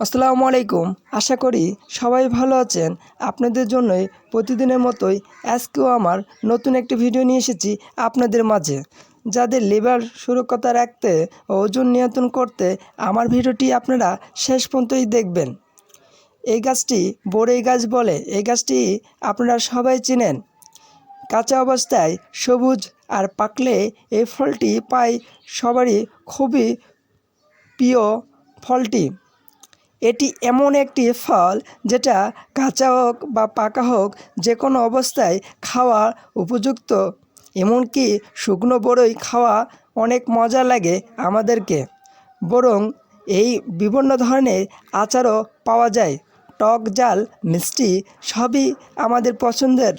আসসালামু আলাইকুম। আশা করি সবাই ভালো আছেন। আপনাদের জন্যই প্রতিদিনের মতোই আজকেও আমার নতুন একটি ভিডিও নিয়ে এসেছি আপনাদের মাঝে। যাদের লিভার সুরক্ষতা রাখতে ও ওজন নিয়ন্ত্রণ করতে আমার ভিডিওটি আপনারা শেষ পর্যন্তই দেখবেন। এই গাছটি বড়ই গাছ বলে। এই গাছটি আপনারা সবাই চেনেন। কাঁচা অবস্থায় সবুজ আর পাকলে এই ফলটি পাই সবারই খুবই প্রিয় ফলটি। এটি এমন একটি ফল যেটা কাঁচা হোক বা পাকা হোক যে কোনো অবস্থায় খাওয়া উপযুক্ত। এমনকি শুকনো বড়ই খাওয়া অনেক মজা লাগে আমাদেরকে। বরং এই বিভিন্ন ধরনের আচারও পাওয়া যায়। টক জাল, মিষ্টি সবই আমাদের পছন্দের।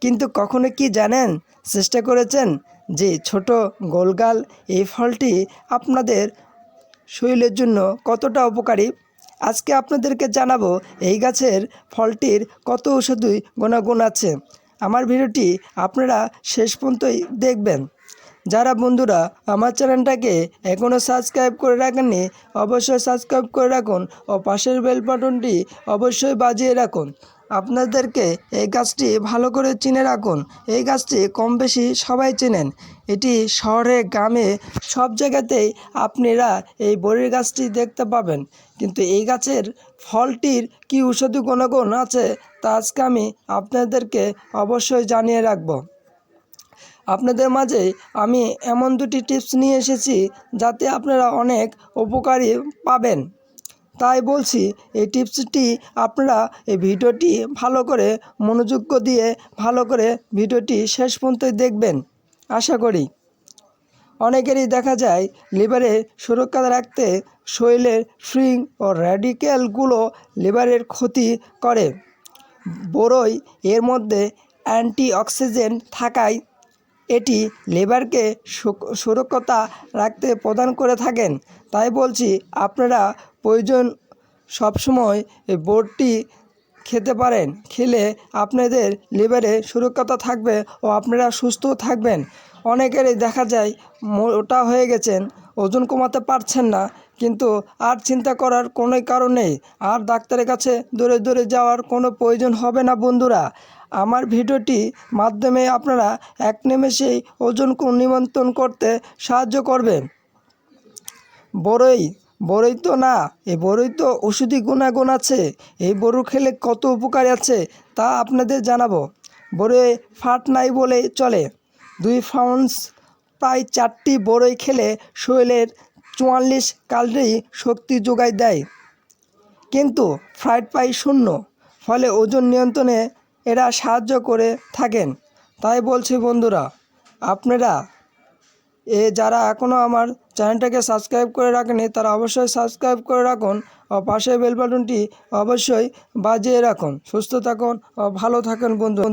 কিন্তু কখনো কি জানেন, চেষ্টা করেছেন যে ছোট গোলগাল এই ফলটি আপনাদের শরীরের জন্য কতটা উপকারী? আজকে আপনাদেরকে জানাব এই গাছের ফলটির কত ঔষধি গুণাগুণ আছে। আমার ভিডিওটি আপনারা শেষ পর্যন্তই দেখবেন। যারা বন্ধুরা আমার চ্যানেলটাকে এখনও সাবস্ক্রাইব করে রাখেননি, অবশ্যই সাবস্ক্রাইব করে রাখুন ও পাশের বেল বাটনটি অবশ্যই বাজিয়ে রাখুন। আপনাদেরকে এই গাছটি ভালো করে চিনে রাখুন। এই গাছটি কম বেশি সবাই চেনেন। এটি শহরে গ্রামে সব জায়গাতেই আপনারা এই বড়ির গাছটি দেখতে পাবেন। কিন্তু এই গাছের ফলটির কি ঔষধি গুণগুণ আছে, তা আজকে আমি আপনাদেরকে অবশ্যই জানিয়ে রাখব। আপনাদের মাঝে আমি এমন দুটি টিপস নিয়ে এসেছি, যাতে আপনারা অনেক উপকারী পাবেন। তাই বলছি, এই টিপসটি আপনারা এই ভিডিওটি ভালো করে মনোযোগ দিয়ে, ভালো করে ভিডিওটি শেষ পর্যন্ত দেখবেন। আশা করি। অনেকেরই দেখা যায়, লিভারে সুরক্ষা রাখতে শরীরের ফ্রিং ও র্যাডিক্যালগুলো লিভারের ক্ষতি করে। বড়ই এর মধ্যে অ্যান্টি অ্যান্টিঅক্সিডেন্ট থাকায় এটি লেবারকে সুরক্ষতা রাখতে প্রদান করে থাকেন। তাই বলছি, আপনারা প্রয়োজন সবসময় বোর্ডটি খেতে পারেন, খেলে আপনাদের লিভারে সুরক্ষতা থাকবে ও আপনারা সুস্থ থাকবেন। অনেকেরই দেখা যায় মোটা হয়ে গেছেন, ওজন কমাতে পারছেন না কিন্তু আর চিন্তা করার কোনো কারণ নেই। আর ডাক্তারের কাছে দূরে দূরে যাওয়ার কোনো প্রয়োজন হবে না, বন্ধুরা। আমার ভিডিওটি মাধ্যমে আপনারা এক নিমেষেই ওজন নিমন্ত্রণ করতে সাহায্য করবেন। বড়ই বড়ই তো না এই বড়ই তো ওষুধি গুণাগুণ আছে। এই বড়ু খেলে কত উপকার আছে তা আপনাদের জানাব। বড়ই ফাট নাই বলে চলে। দুই ফাউন্স, প্রায় চারটি বড়ই খেলে শরীরের চুয়াল্লিশ ক্যালোরি শক্তি যোগায় দেয়। কিন্তু ফ্রাইড পাই শূন্য, ফলে ওজন নিয়ন্ত্রণে এরা সাহায্য করে থাকেন। তাই বলছি বন্ধুরা, আপনারা এ যারা এখনও আমার চ্যানেলটাকে সাবস্ক্রাইব করে রাখেনি তারা অবশ্যই সাবস্ক্রাইব করে রাখুন ও পাশে বেল বাটনটি অবশ্যই বাজিয়ে রাখুন। সুস্থ থাকুন ও ভালো থাকুন বন্ধু